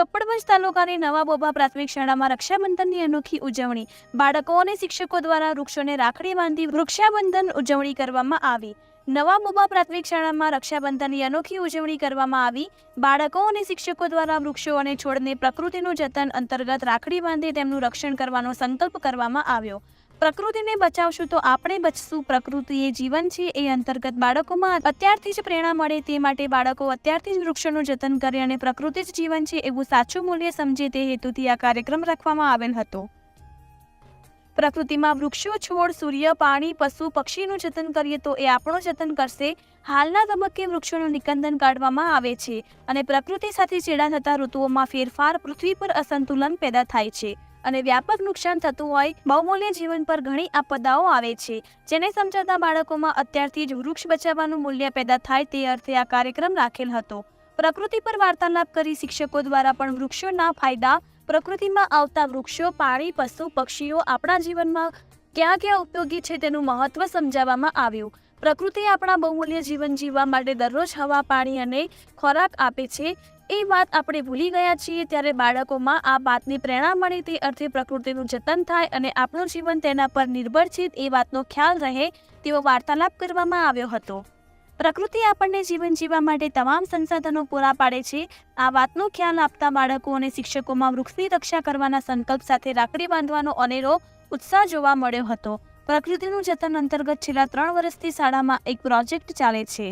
કબીરવંશ તાલુકાની નવા બોબા પ્રાથમિક શાળામાં રક્ષાબંધનની અનોખી ઉજવણી. બાળકો અને શિક્ષકો દ્વારા વૃક્ષોને રાખડી બાંધી વૃક્ષાબંધન ઉજવણી કરવામાં આવી. નવા બોબા પ્રાથમિક શાળામાં રક્ષાબંધનની અનોખી ઉજવણી કરવામાં આવી. બાળકો અને શિક્ષકો દ્વારા વૃક્ષો અને છોડને પ્રકૃતિનું જતન અંતર્ગત રાખડી બાંધી તેમનું રક્ષણ કરવાનો સંકલ્પ કરવામાં આવ્યો. પ્રકૃતિને બચાવશું તો આપણે બચશું. પ્રકૃતિ એ જીવન છે, એ અંતર્ગત બાળકોમાં અત્યારથી જ પ્રેરણા મળે તે માટે બાળકો અત્યારથી જ વૃક્ષોનું જતન કરે અને પ્રકૃતિ જ જીવન છે એવું સાચું મૂલ્ય સમજે તે હેતુથી આ કાર્યક્રમ રાખવામાં આવેલ હતો. પ્રકૃતિમાં વૃક્ષો, છોડ, સૂર્ય, પાણી, પશુ, પક્ષીનું જતન કરીએ તો એ આપણું જતન કરશે. હાલના તબક્કે વૃક્ષોનું નિકંદન કાઢવામાં આવે છે અને પ્રકૃતિ સાથે ચેડા થતા ઋતુઓમાં ફેરફાર પૃથ્વી પર અસંતુલન પેદા થાય છે. અને વ્યાપક નુકસાન થતું હોય, બહુમૂલ્ય જીવન પર ઘણી આપદાઓ આવે છે. જેને સમજાવતા બાળકોમાં અત્યારથી જ વૃક્ષ બચાવવાનું મૂલ્ય પેદા થાય તે અર્થે આ કાર્યક્રમ રાખેલ હતો. પ્રકૃતિ પર વાર્તાલાપ કરી શિક્ષકો દ્વારા પણ વૃક્ષોના ફાયદા, પ્રકૃતિમાં આવતા વૃક્ષો પાણી પશુ, પક્ષીઓ આપણા જીવનમાં ક્યાં ક્યાં ઉપયોગી છે તેનું મહત્વ સમજાવવામાં આવ્યું. પ્રકૃતિ આપણા બહુમૂલ્ય જીવન જીવવા માટે દરરોજ હવા, પાણી અને ખોરાક આપે છે. એ વાત આપણે ભૂલી ગયા છીએ ત્યારે બાળકોમાં આ વાતની પ્રેરણા મળે તે અર્થે પ્રકૃતિનું જતન થાય અને આપણું જીવન તેના પર નિર્ભર છે એ વાતનો ખ્યાલ રહે તેવો વાર્તાલાપ કરવામાં આવ્યો હતો. પ્રકૃતિ આપણને જીવન જીવવા માટે તમામ સંસાધનો પૂરા પાડે છે. આ વાતનો ખ્યાલ આપતા બાળકો અને શિક્ષકોમાં વૃક્ષની રક્ષા કરવાના સંકલ્પ સાથે રાખડી બાંધવાનો અનેરો ઉત્સાહ જોવા મળ્યો હતો. પ્રકૃતિનું જતન અંતર્ગત છેલ્લા ત્રણ વર્ષથી શાળામાં એક પ્રોજેક્ટ ચાલે છે.